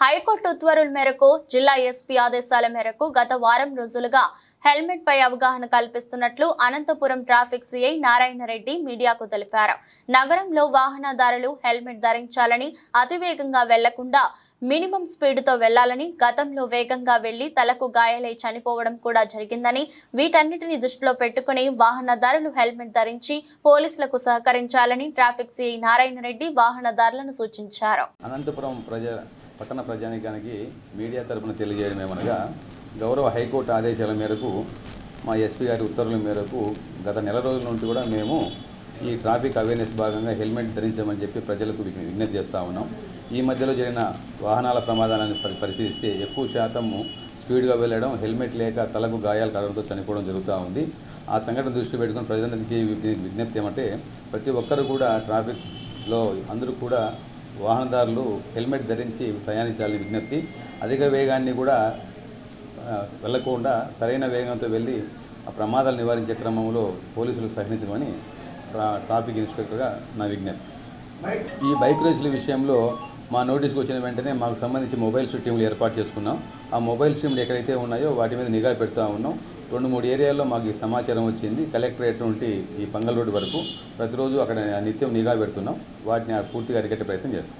High court ఉత్తర్వుల మేరకు జిల్లా ఎస్పీ ఆదేశాల మేరకు గత వారం రోజులుగా హెల్మెట్ పై అవగాహన కల్పిస్తున్నట్లు అనంతపురం ట్రాఫిక్ సిఐ నారాయణ రెడ్డి మీడియాకు తెలిపారు. నగరంలో వాహనదారులు హెల్మెట్ ధరించాలని అతివేగంగా వెళ్ళకుండా మినిమం స్పీడ్తో వెళ్ళాలని గతంలో వేగంగా వెళ్ళి తలకు గాయాలై చనిపోవడం కూడా జరిగిందని వీటన్నిటిని దృష్టిలో పెట్టుకుని వాహనదారులు హెల్మెట్ ధరించి పోలీసులకు సహకరించాలని ట్రాఫిక్ సిఐ నారాయణ రెడ్డి వాహనదారులను సూచించారు. అనంతపురం పట్టణ ప్రజానికానికి మీడియా తరపున తెలియజేయడం ఏమనగా గౌరవ హైకోర్టు ఆదేశాల మేరకు మా ఎస్పీ గారి ఉత్తర్వుల మేరకు గత నెల రోజుల నుండి కూడా మేము ఈ ట్రాఫిక్ అవేర్నెస్ భాగంగా హెల్మెట్ ధరించమని చెప్పి ప్రజలకు విజ్ఞప్తి చేస్తూ ఉన్నాం. ఈ మధ్యలో జరిగిన వాహనాల ప్రమాదాలను పరి- పరిశీలిస్తే ఎక్కువ శాతము స్పీడ్గా వెళ్ళడం హెల్మెట్ లేక తలకు గాయాలు కావడంతో చనిపోవడం జరుగుతూ ఉంది. ఆ సంఘటన దృష్టి పెట్టుకుని ప్రజలందరికీ విజ్ఞప్తి ఏమంటే ప్రతి ఒక్కరు కూడా ట్రాఫిక్లో అందరూ కూడా వాహనదారులు హెల్మెట్ ధరించి ప్రయాణించాలని విజ్ఞప్తి. అధిక వేగాన్ని కూడా వెళ్ళకుండా వెళ్ళకుండా సరైన వేగంతో వెళ్ళి ఆ ప్రమాదాలు నివారించే క్రమంలో పోలీసులు సహకరించమని ట్రాఫిక్ ఇన్స్పెక్టర్గా నా విజ్ఞప్తి. ఈ బైక్ రేసుల విషయంలో మా నోటీస్కి వచ్చిన వెంటనే మాకు సంబంధించి మొబైల్ టీంలు ఏర్పాటు చేసుకున్నాం. ఆ మొబైల్ టీంలు ఎక్కడైతే ఉన్నాయో వాటి మీద నిఘా పెడుతూ ఉన్నాం. రెండు మూడు ఏరియాల్లో మాకు ఈ సమాచారం వచ్చింది. కలెక్టరేట్ నుండి ఈ పంగల్ రోడ్డు వరకు ప్రతిరోజు అక్కడ నిత్యం నిఘా పెడుతున్నాం. వాటిని పూర్తిగా అరికట్టే ప్రయత్నం చేస్తాం.